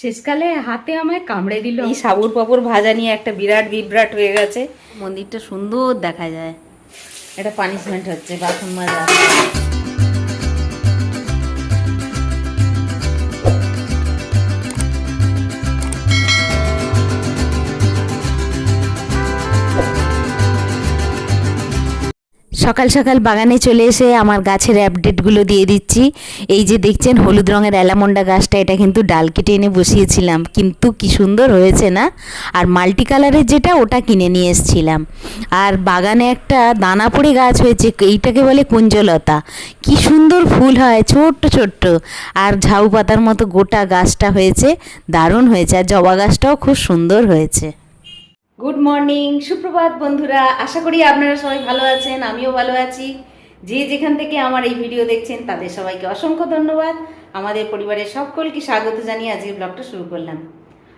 শেষকালে হাতে আমায় কামড়ে দিল। এই সাবুর পাপড় ভাজা নিয়ে একটা বিরাট বিভ্রাট হয়ে গেছে। মন্দিরটা সুন্দর দেখা যায়। এটা পানিশমেন্ট হচ্ছে বাথরুম মাজা সকাল সকাল বাগানে চলে এসে আমার গাছের আপডেটগুলো দিয়ে দিচ্ছি। এই যে দেখছেন হলুদ রঙের অ্যালামন্ডা গাছটা, এটা কিন্তু ডাল কেটে এনে বসিয়েছিলাম। কিন্তু কি সুন্দর হয়েছে না? আর মাল্টি কালারের যেটা, ওটা কিনে নিয়ে এসেছিলাম। আর বাগানে একটা দানা পড়ে গাছ হয়েছে, এইটাকে বলে কুঞ্জলতা। কি সুন্দর ফুল হয়, ছোট্ট ছোট্ট। আর ঝাউ পাতার মতো গোটা গাছটা হয়েছে, দারুণ হয়েছে। আর জবা গাছটাও খুব সুন্দর হয়েছে। গুড মর্নিং সুপ্রভাত বন্ধুরা। আশা করি আপনারা সবাই ভালো আছেন, আমিও ভালো আছি। যে যেখান থেকে আমার এই ভিডিও দেখছেন, তাদের সবাইকে অসংখ্য ধন্যবাদ। আমাদের পরিবারের সকলকে স্বাগত জানিয়ে আজকে ব্লগটা শুরু করলাম।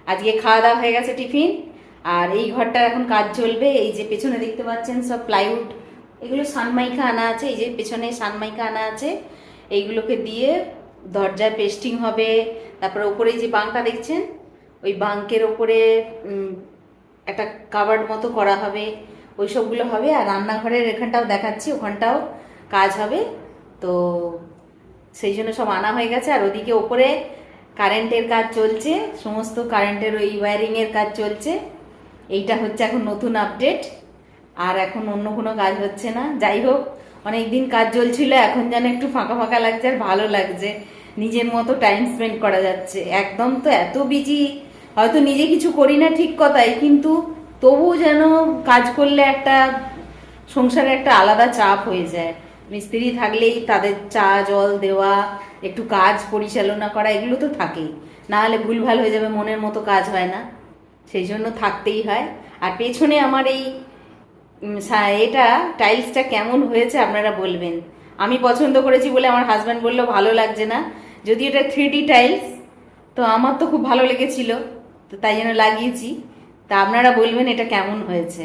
আজকে খাওয়া দাওয়া হয়ে গেছে টিফিন, আর এই ঘরটার এখন কাজ চলবে। এই যে পেছনে দেখতে পাচ্ছেন সব প্লাইউড এগুলো সানমাইকা আনা আছে। এই যে পেছনে সানমাইকা আনা আছে। এইগুলোকে দিয়ে দরজায় পেস্টিং হবে। তারপরে ওপরে যে বাংটা দেখছেন, ওই বাঙ্কের ওপরে একটা কাবার্ড মতো করা হবে ওই সবগুলো হবে আর রান্নাঘরের এখানটাও দেখাচ্ছি, ওখানটাও কাজ হবে। তো সেই জন্য সব আনা হয়ে গেছে আর ওদিকে ওপরে কারেন্টের কাজ চলছে, সমস্ত কারেন্টের ওই ওয়্যারিংয়ের কাজ চলছে। এইটা হচ্ছে এখন নতুন আপডেট আর এখন অন্য কোনো কাজ হচ্ছে না। যাই হোক অনেক দিন কাজ চলছিল, এখন যেন একটু ফাঁকা ফাঁকা লাগছে আর ভালো লাগছে। নিজের মতো টাইম স্পেন্ড করা যাচ্ছে। একদম তো এত বিজি হয়তো নিজে কিছু করি না ঠিক কথাই, কিন্তু তবু যেন কাজ করলে একটা, সংসারে একটা আলাদা চাপ হয়ে যায়। মিস্ত্রি থাকলেই তাদের চা, জল দেওয়া, একটু কাজ পরিচালনা করা, এগুলো তো থাকেই। না হলে ভুলভাল হয়ে যাবে, মনের মতো কাজ হয় না। সেই জন্য থাকতেই হয়। আর পেছনে আমার এই এটা, টাইলসটা কেমন হয়েছে আপনারা বলবেন। আমি পছন্দ করেছি বলে আমার হাজব্যান্ড বলল, ভালো লাগছে না। যদি এটা থ্রি টাইলস, তো আমার তো খুব ভালো লেগেছিল। তো তাই জন্য লাগিয়েছি। তা আপনারা বলবেন এটা কেমন হয়েছে।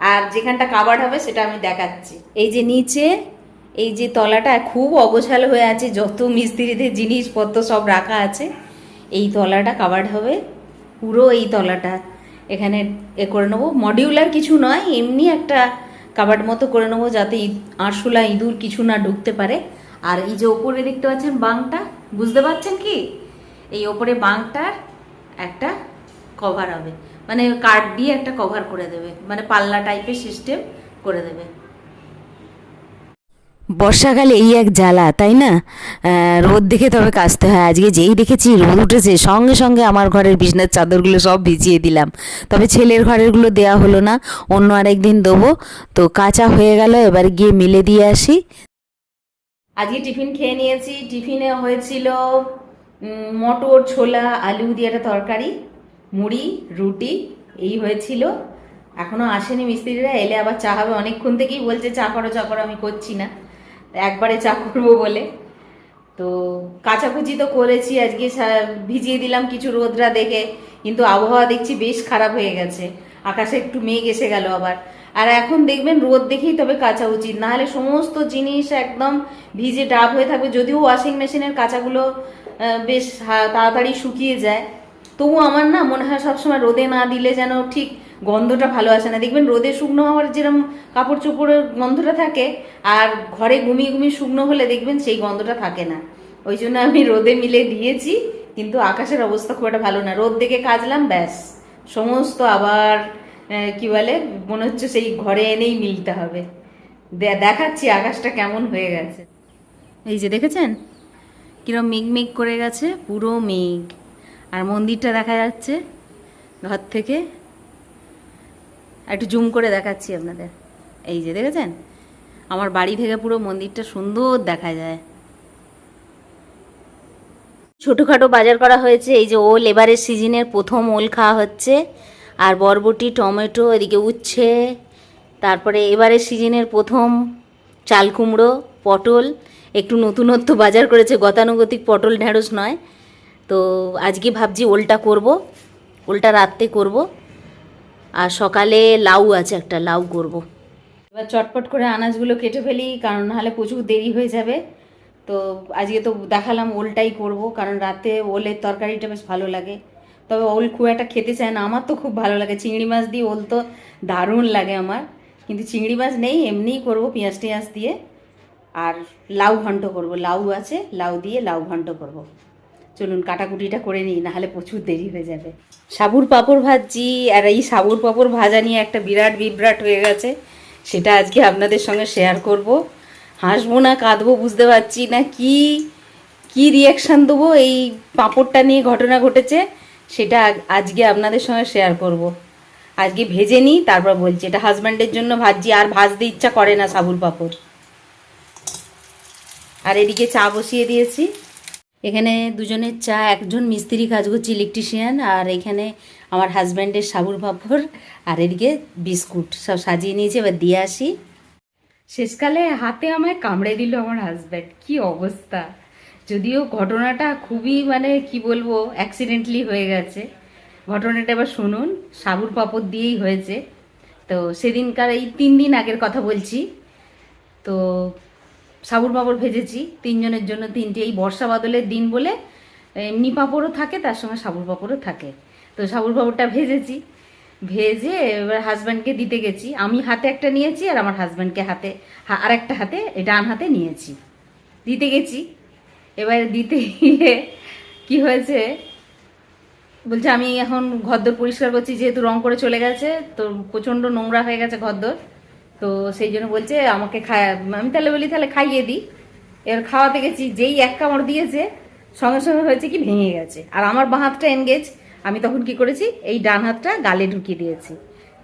আর যেখানটা কাবার হবে সেটা আমি দেখাচ্ছি। এই যে নিচে, এই যে তলাটা খুব অগোছালো হয়ে আছে, যত মিস্ত্রিদের জিনিসপত্র সব রাখা আছে, এই তলাটা কাভার্ড হবে। পুরো এই তলাটা। এখানে এ করে নেব। মডিউলার কিছু নয়, এমনি একটা কাবার্ড মতো করে নেব যাতে আরশোলা ইঁদুর কিছু না ঢুকতে পারে। আর এই যে ওপরে দেখতে পাচ্ছেন বাংটা, বুঝতে পারছেন কি? এই ওপরে বাংটার একটা কভার হবে। মানে কার্ড দিয়ে একটা কভার করে দেবে। মানে পাল্লা টাইপের সিস্টেম করে দেবে। বর্ষাকালে এই এক জ্বালা তাই না? রোদ দেখে তবে কাচতে হয়। আজকে যেই দেখেছি রোদ উঠেছে সঙ্গে সঙ্গে আমার ঘরের বিছনার চাদরগুলো সব ভিজিয়ে দিলাম। তবে ছেলের ঘরেরগুলো দেওয়া হলো না অন্য আরেক দিন দেবো। তো কাঁচা হয়ে গেল এবার গিয়ে মিলে দিয়ে আসি। আজকে টিফিন খেয়ে নিয়েছি। টিফিনে হয়েছিল মটর, ছোলা, আলু দিয়ে একটা তরকারি, মুড়ি, রুটি, এই হয়েছিল। এখনও আসেনি মিস্ত্রিরা, এলে আবার চা হবে। অনেকক্ষণ থেকেই বলছে, চা করো চা করো, আমি করছি না। একবারে চা করব বলে। তো কাচাকুচি তো করেছি, আজকে ভিজিয়ে দিলাম কিছু রোদরা দেখে। কিন্তু আবহাওয়া দেখছি বেশ খারাপ হয়ে গেছে। আকাশে একটু মেঘ এসে গেল আবার। আর এখন দেখবেন, রোদ দেখেই তবে কাচা উচিত নাহলে সমস্ত জিনিস একদম ভিজে ডাব হয়ে থাকবে। যদিও ওয়াশিং মেশিনের কাঁচাগুলো বেশ তাড়াতাড়ি শুকিয়ে যায়। তবু আমার না মনে হয় সবসময় রোদে না দিলে যেন ঠিক গন্ধটা ভালো আসে না। দেখবেন রোদে শুকনো হওয়ার যেরকম কাপড় চোপড়ের গন্ধটা থাকে, আর ঘরে ঘুমিয়ে ঘুমিয়ে শুকনো হলে দেখবেন সেই গন্ধটা থাকে না। ওই জন্য আমি রোদে মিলে দিয়েছি, কিন্তু আকাশের অবস্থা খুব একটা ভালো না। রোদ দেখে কাজলাম, ব্যাস। সমস্ত আবার কি বলে, মনে হচ্ছে সেই ঘরে এনেই মিলতে হবে। দেখাচ্ছি আকাশটা কেমন হয়ে গেছে। এই যে দেখেছেন? কিরম মেঘ মেঘ করে গেছে, পুরো মেঘ। আর মন্দিরটা দেখা যাচ্ছে ঘর থেকে। একটু জুম করে দেখাচ্ছি আপনাদের। এই যে দেখেছেন? আমার বাড়ি থেকে পুরো মন্দিরটা সুন্দর দেখা যায়। ছোটোখাটো বাজার করা হয়েছে, এই যে ওল এবারের সিজনের প্রথম ওল খাওয়া হচ্ছে। আর বরবটি, টমেটো, এদিকে উচ্ছে, তারপরে এবারের সিজনের প্রথম চাল কুমড়ো, পটল। একটু নতুনত্ব বাজার করেছে, গতানুগতিক পটল ঢ্যাঁড়স নয়। তো আজকে ভাবছি ওলটা করব, ওলটা রাত্রে করব। আর সকালে লাউ আছে একটা, লাউ করব। এবার চটপট করে আনাজগুলো কেটে ফেলি, কারণ নাহলে প্রচুর দেরি হয়ে যাবে। তো আজকে তো দেখালাম ওলটাই করব, কারণ রাতে ওলের তরকারিটা বেশ ভালো লাগে। তবে ওল খুব একটা খেতে চায় না, আমার তো খুব ভালো লাগে। চিংড়ি মাছ দিয়ে ওল তো দারুণ লাগে আমার। কিন্তু চিংড়ি মাছ নেই, এমনিই করব পেঁয়াজ টেঁয়াজ দিয়ে। আর লাউ ঘন্ট করব। লাউ আছে, লাউ দিয়ে লাউ ঘন্ট করব। চলুন কাটাকুটিটা করে নিই, নাহলে প্রচুর দেরি হয়ে যাবে। সাবুর পাঁপড় ভাজছি, আর এই সাবুর পাঁপড় ভাজা নিয়ে একটা বিরাট বিভ্রাট হয়ে গেছে, সেটা আজকে আপনাদের সঙ্গে শেয়ার করব। হাসবো না, কাঁদবো, বুঝতে পারছি না কি কি রিয়াকশান দেবো এই পাঁপড়টা নিয়ে ঘটনা ঘটেছে, সেটা আজকে আপনাদের সঙ্গে শেয়ার করব। আজকে ভেজে নিই, তারপর বলছি, এটা হাজব্যান্ডের জন্য ভাজছি, আর ভাজতে ইচ্ছা করে না সাবুর পাঁপড়। আর এদিকে চা বসিয়ে দিয়েছি। এখানে দুজনের চা, একজন মিস্ত্রি কাজ করছে ইলেকট্রিশিয়ান আর এখানে আমার হাজব্যান্ডের সাবুর পাঁপড়, আর এদিকে বিস্কুট। সব সাজিয়ে নিয়েছি, এবার দিয়ে আসি। শেষকালে হাতে আমায় কামড়ে দিল আমার হাজব্যান্ড কি অবস্থা? যদিও ঘটনাটা খুবই মানে কি বলব অ্যাক্সিডেন্টলি হয়ে গেছে। ঘটনাটা এবার শুনুন, সাবুর পাপড় দিয়েই হয়েছে। তো সেদিনকার এই তিন দিন আগের কথা বলছি। তো সাবুর পাঁপড় ভেজেছি, তিনজনের জন্য তিনটে। এই বর্ষা বাদলের দিন বলে এমনি পাঁপড়ও থাকে, তার সঙ্গে সাবুর পাঁপড়ও থাকে। তো সাবুর পাঁপড়টা ভেজেছি। ভেজে এবার হাজব্যান্ডকে দিতে গেছি। আমি হাতে একটা নিয়েছি আর আমার হাজব্যান্ডকে হাতে, হা- আরেকটা হাতে ডান হাতে নিয়েছি। দিতে গেছি। এবার দিতে গিয়ে কী হয়েছে? বলছে, আমি এখন ঘরদোর পরিষ্কার করছি, যেহেতু রং করে চলে গেছে, তো প্রচণ্ড নোংরা হয়ে গেছে ঘরদোর। তো সেই জন্য বলছে, আমাকে খায় আমি তাহলে বলি, তাহলে খাইয়ে দিই। এবার খাওয়াতে গেছি, যেই এক কামড় দিয়েছে, সঙ্গে সঙ্গে হয়েছে কি ভেঙে গেছে। আর আমার বাঁ হাতটা এনগেজ আমি তখন কি করেছি, এই ডান হাতটা গালে ঢুকিয়ে দিয়েছি।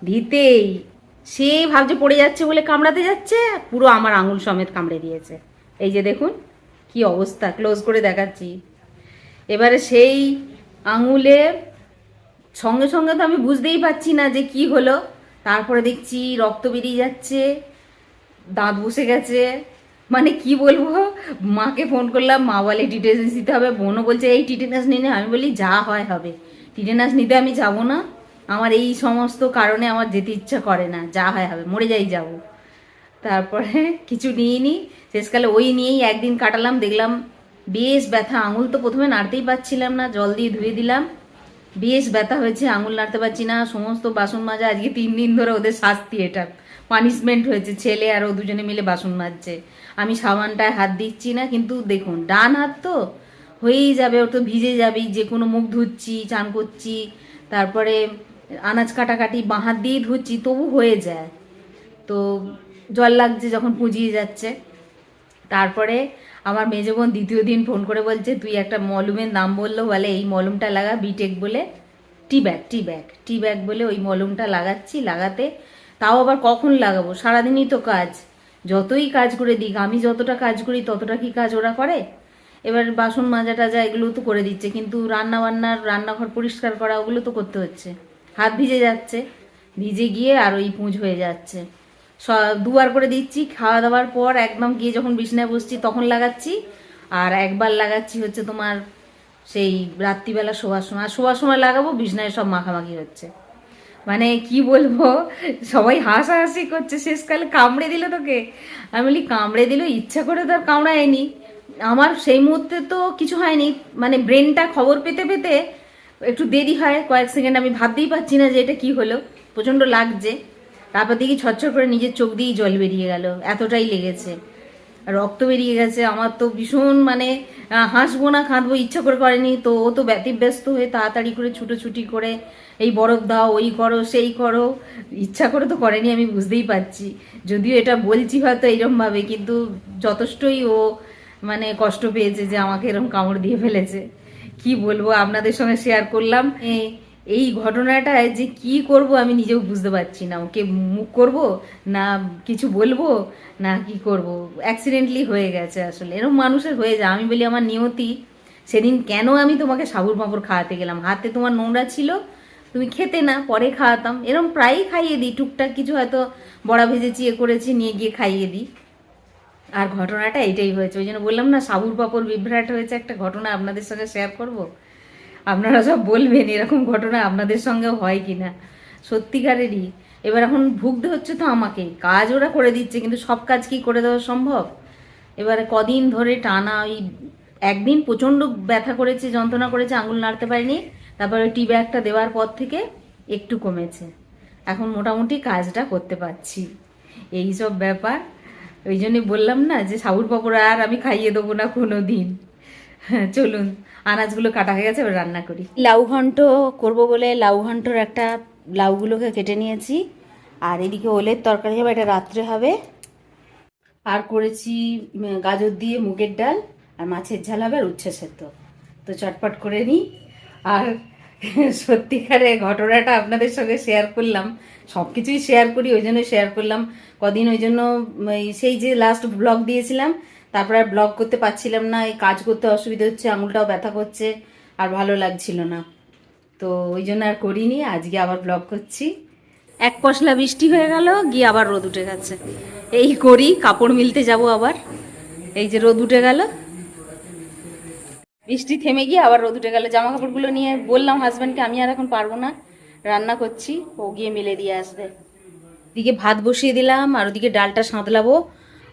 দিতেই সে ভাবছে পড়ে যাচ্ছে বলে কামড়াতে যাচ্ছে, পুরো আমার আঙুল সমেত কামড়ে দিয়েছে। এই যে দেখুন, কি অবস্থা ক্লোজ করে দেখাচ্ছি। এবারে সেই আঙুলে সঙ্গে সঙ্গে তো আমি বুঝতেই পারছি না যে কি হলো। তারপরে দেখছি রক্ত বেরিয়ে যাচ্ছে, দাঁত বসে গেছে। মানে কি বলব? মাকে ফোন করলাম, মা বলে টিটেনাস দিতে হবে। বোনও বলছে, এই টিটেনাস নিয়ে। আমি বলি, যা হয় হবে। টিটেনাস নিতে আমি যাব না। আমার এই সমস্ত কারণে আমার যেতে ইচ্ছা করে না। যা হয় হবে। মরে যাই যাব। তারপরে কিছু নিইনি। শেষকালে ওই নিয়েই একদিন কাটালাম, দেখলাম বেশ ব্যথা। আঙুল তো প্রথমে নাড়তেই পারছিলাম না। জল দিয়ে ধুয়ে দিলাম। বেশ ব্যথা হয়েছে, আঙুল নাড়তে পারছি না, সমস্ত বাসন মাজা, আজকে তিন দিন ধরে ওদের শাস্তি এটা। পানিশমেন্ট হয়েছে, ছেলে আর ও দুজনে মিলে বাসন মাজছে। আমি সাবানটায় হাত দিচ্ছি না, কিন্তু দেখুন, ডান হাত তো হয়েই যাবে, ওর তো ভিজে যাবেই, যে কোনো মুখ ধুচ্ছি, চান করছি, তারপরে আনাজ কাটাকাটি বাঁ হাত দিয়েই ধুচ্ছি, তবু হয়ে যায়। তো জল লাগছে যখন পুজিয়ে যাচ্ছে। তারপরে আমার মেজো বোন দ্বিতীয় দিন ফোন করে বলছে, তুই একটা মলমের নাম বলল, বলে এই মলমটা লাগা বিটেক বলে tea bag tea bag tea bag বলে ওই মলমটা লাগাচ্ছি, লাগাতে। তাও আবার কখন লাগাবো? সারাদিনই তো কাজ। যতই কাজ করে দিক, আমি যতটা কাজ করি, ততটা কি কাজ ওরা করে? এবার বাসন মাজা টাজা এগুলো তো করে দিচ্ছে, কিন্তু রান্না বান্নার রান্নাঘর পরিষ্কার করা ওগুলো তো করতে হচ্ছে। হাত ভিজে যাচ্ছে, ভিজে গিয়ে আর ওই পুঁজ হয়ে যাচ্ছে। দুবার করে দিচ্ছি খাওয়া দাওয়ার পর একদম গিয়ে যখন বিছনায় বসছি তখন লাগাচ্ছি। আর একবার লাগাচ্ছি হচ্ছে তোমার সেই রাত্রিবেলা শোয়ার সময় আর শোয়ার সময় লাগাবো, বিছনায় সব মাখামাখি হচ্ছে। মানে কি বলব, সবাই হাসাহাসি করছে, শেষকালে কামড়ে দিল তোকে। আমি বলি, কামড়ে দিল ইচ্ছা করে তো আর কামড়ায়নি। আমার সেই মুহূর্তে তো কিছু হয়নি। মানে ব্রেনটা খবর পেতে পেতে একটু দেরি হয়, কয়েক সেকেন্ড আমি ভাবতেই পারছি না যে এটা কি হলো। প্রচণ্ড লাগছে। তারপর দেখি ছচ্ছর করে নিজের চোখ দিয়েই জল বেরিয়ে গেল। এতটাই লেগেছে। রক্ত বেরিয়ে গেছে। আমার তো ভীষণ মানে হাসবো না, কাঁদবো, ইচ্ছা করে করেনি। তো ও তো ব্যতিব্যস্ত হয়ে তাড়াতাড়ি করে ছুটোছুটি করে, এই বরফ দাও, ওই করো, সেই করো। ইচ্ছা করে তো করেনি, আমি বুঝতেই পারছি। যদিও এটা বলছি হয়তো এইরকমভাবে কিন্তু যথেষ্টই ও মানে কষ্ট পেয়েছে যে আমাকে এরকম কামড় দিয়ে ফেলেছে। কি বলব, আপনাদের সঙ্গে শেয়ার করলাম। এই ঘটনাটায় যে কি করব আমি নিজেও বুঝতে পারছি না। ওকে মুখ করব না কিছু বলব না কি করব? অ্যাক্সিডেন্টলি হয়ে গেছে আসলে। এরকম মানুষের হয়ে যায়। আমি বলি, আমার নিয়তি, সেদিন কেন আমি তোমাকে সাবুর পাঁপড় খাওয়াতে গেলাম? হাতে তোমার নোংরা ছিল, তুমি খেতে না, পরে খাওয়াতাম। এরকম প্রায়ই খাইয়ে দিই। টুকটাক কিছু হয়তো বড়া ভেজেছি, এ করেছি, নিয়ে গিয়ে খাইয়ে দিই। আর ঘটনাটা এইটাই হয়েছে। ওই জন্য বললাম না, সাবুর পাপড় বিভ্রাট হয়েছে। একটা ঘটনা আপনাদের সঙ্গে শেয়ার করব। আপনারা সব বলবেন এরকম ঘটনা আপনাদের সঙ্গেও হয় কি না সত্যিকারেরই। এবার এখন ভুগতে হচ্ছে তো আমাকে। কাজ ওরা করে দিচ্ছে, কিন্তু সব কাজ কি করে দেওয়া সম্ভব? এবারে কদিন ধরে টানা ওই একদিন প্রচণ্ড ব্যথা করেছে, যন্ত্রণা করেছে, আঙুল নাড়তে পারিনি। তারপরে টি ব্যাগটা দেওয়ার পর থেকে একটু কমেছে। এখন মোটামুটি কাজটা করতে পারছি। এই সব ব্যাপার। ওই জন্যই বললাম না যে, সাবুর পাপড় আর আমি খাইয়ে দেবো না কোনো দিন চলুন, আনাজগুলো কাটা হয়ে গেছে, এবার রান্না করি। লাউ ঘন্ট করব বলে লাউ ঘন্টর একটা লাউগুলোকে কেটে নিয়েছি। আর এদিকে ওলের তরকারি হবে, এটা রাত্রে হবে। আর করেছি গাজর দিয়ে মুগের ডাল, আর মাছের ঝাল হবে আর উচ্ছে সেদ্ধ। তো চটপট করে নিই আর সত্যিকারে ঘটনাটা আপনাদের সঙ্গে শেয়ার করলাম। সব কিছুই শেয়ার করি, ওই জন্য শেয়ার করলাম। কদিন ওই জন্য সেই যে লাস্ট ব্লগ দিয়েছিলাম তারপরে আর ব্লগ করতে পারছিলাম না, এই কাজ করতে অসুবিধা হচ্ছে, আঙুলটাও ব্যথা করছে, আর ভালো লাগছিল না। তো ওই জন্য আর করিনি, আজকে আবার ব্লগ করছি। এক পশলা বৃষ্টি হয়ে গেল, গিয়ে আবার রোদ উঠে গেছে। এই করি, কাপড় মিলতে যাব আবার। এই যে রোদ উঠে গেল। বৃষ্টি থেমে গিয়ে আবার রোদ উঠে গেল। জামা কাপড়গুলো নিয়ে বললাম হাজব্যান্ডকে আমি আর এখন পারব না। রান্না করছি, ও গিয়ে মেলে দিয়ে আসবে। দিকে ভাত বসিয়ে দিলাম, আর ওদিকে ডালটা সাঁতলাবো।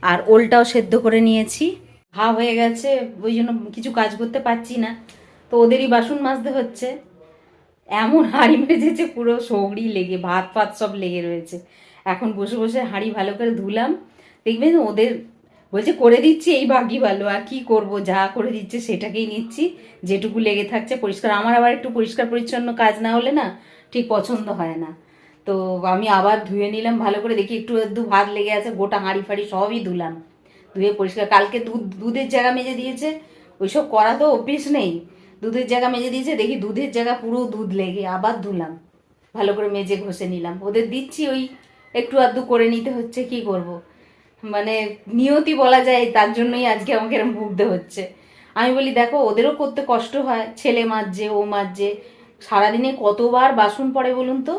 আর ওলটাও সেদ্ধ করে নিয়েছি। ভাব হয়ে গেছে, ওই জন্য কিছু কাজ করতে পারছি না। তো ওদেরই বাসন মাজতে হচ্ছে। এমন হাঁড়ি মেজেছে, পুরো সৌড়ি লেগে, ভাত ফাত সব লেগে রয়েছে। এখন বসে বসে হাঁড়ি ভালো করে ধুলাম। দেখবেন ওদের বলছে, করে দিচ্ছি এই বাকি ভালো আর কি করব? যা করে দিচ্ছে সেটাকেই নিচ্ছি। যেটুকু লেগে থাকছে পরিষ্কার। আমার আবার একটু পরিষ্কার পরিচ্ছন্ন কাজ না হলে না ঠিক পছন্দ হয় না। তো আমি আবার ধুয়ে নিলাম, ভালো করে দেখি একটু একটু ভাত লেগে আছে, গোটা হাঁড়ি ফাড়ি সবই ধুলাম। ধুয়ে পরিষ্কার, কালকে দুধ, দুধের জায়গা মেজে দিয়েছে, ওইসব করা তো অভ্যেস নেই। দুধের জায়গা মেজে দিয়েছে, দেখি দুধের জায়গা পুরো দুধ লেগে, আবার ধুলাম। ভালো করে মেজে ঘষে নিলাম। ওদের দিচ্ছি ওই একটু আধটু করে নিতে হচ্ছে, কি করব। মানে নিয়তি বলা যায়, তার জন্যই আজকে আমাকে এরকম ভুগতে হচ্ছে। আমি বলি, দেখো, ওদেরও করতে কষ্ট হয়, ছেলে মাজছে ও মাজছে সারাদিনে কতবার বাসন পড়ে বলুন তো?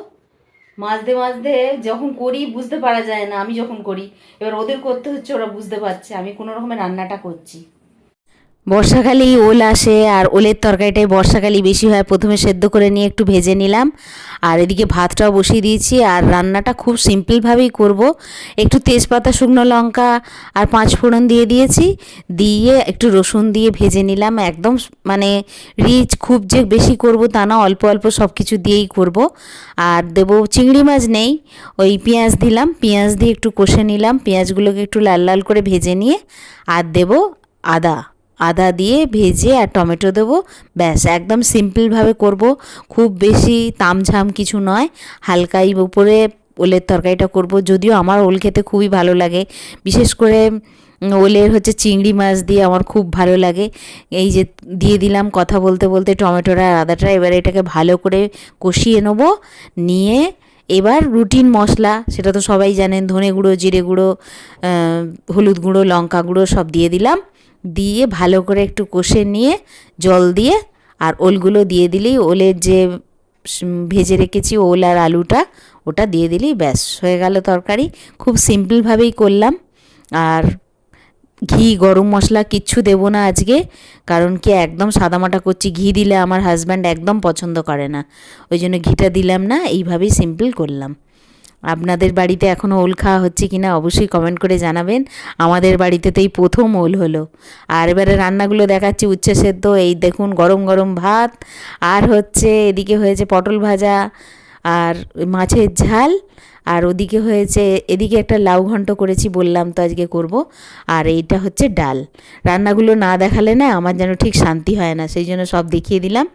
মাজতে মাঝতে যখন করি, বুঝতে পারা যায় না, আমি যখন করি। এবার ওদের করতে হচ্ছে, ওরা বুঝতে পারছে। আমি কোনো রকমের রান্নাটা করছি। বর্ষাকালেই ওল আসে আর ওলের তরকারিটাই বর্ষাকালেই বেশি হয়। প্রথমে সেদ্ধ করে নিয়ে একটু ভেজে নিলাম। আর এদিকে ভাতটাও বসিয়ে দিয়েছি আর রান্নাটা খুব সিম্পলভাবেই করব। একটু তেজপাতা, শুকনো লঙ্কা আর পাঁচ ফোড়ন দিয়ে দিয়েছি। দিয়ে একটু রসুন দিয়ে ভেজে নিলাম। একদম মানে রিচ খুব যে বেশি করব তা না, অল্প অল্প সব কিছু দিয়েই করব। আর দেবো চিংড়ি মাছ নেই, ওই পেঁয়াজ দিলাম। পেঁয়াজ দিয়ে একটু কষে নিলাম। পেঁয়াজগুলোকে একটু লাল লাল করে ভেজে নিয়ে আর দেবো আদা। আদা দিয়ে ভেজে আর টমেটো দেবো। ব্যাস, একদম সিম্পলভাবে করব। খুব বেশি তামঝাম কিছু নয়। হালকাই উপরে ওলের তরকারিটা করব। যদিও আমার ওল খেতে খুবই ভালো লাগে। বিশেষ করে ওলের হচ্ছে চিংড়ি মাছ দিয়ে আমার খুব ভালো লাগে। এই যে দিয়ে দিলাম কথা বলতে বলতে টমেটোটা আর আদাটা, এবার এটাকে ভালো করে কষিয়ে নেব। নিয়ে এবার রুটিন মশলা, সেটা তো সবাই জানেন, ধনে গুঁড়ো, জিরে গুঁড়ো হলুদ গুঁড়ো, লঙ্কা গুঁড়ো সব দিয়ে দিলাম। দিয়ে ভালো করে একটু কষে নিয়ে জল দিয়ে আর ওলগুলো দিয়ে দিলেই ওলের যে ভেজে রেখেছি ওল আর আলুটা, ওটা দিয়ে দিলেই ব্যাস, হয়ে গেল তরকারি। খুব সিম্পলভাবেই করলাম। আর ঘি, গরম মশলা কিচ্ছু দেবো না আজকে, কারণ কি একদম সাদামাটা করছি, ঘি দিলে আমার হাজব্যান্ড একদম পছন্দ করে না। ওই জন্য ঘিটা দিলাম না, এইভাবেই সিম্পল করলাম। আপনাদের বাড়িতে এখনও ওল খাওয়া হচ্ছে কি না অবশ্যই কমেন্ট করে জানাবেন। আমাদের বাড়িতে তো এই প্রথম ওল হলো। আর এবারে রান্নাগুলো দেখাচ্ছি উচ্ছে সেদ্ধ, এই দেখুন গরম গরম ভাত, আর হচ্ছে এদিকে হয়েছে পটল ভাজা, আর মাছের ঝাল, আর ওদিকে হয়েছে এদিকে একটা লাউ ঘন্ট করেছি বললাম তো আজকে করব, আর এইটা হচ্ছে ডাল। রান্নাগুলো না দেখালে না আমার যেন ঠিক শান্তি হয় না, সেই জন্য সব দেখিয়ে দিলাম।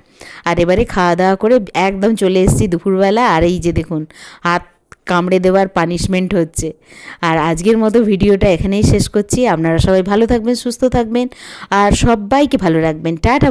আর এবারে খাওয়া দাওয়া করে একদম চলে এসেছি দুপুরবেলা, আর এই যে দেখুন, হাত কামড়ে দেওয়ার পানিশমেন্ট হচ্ছে। আর আজকের মতো ভিডিওটা এখানেই শেষ করছি। আপনারা সবাই ভালো থাকবেন, সুস্থ থাকবেন, আর সবাইকে ভালো রাখবেন। টাটা।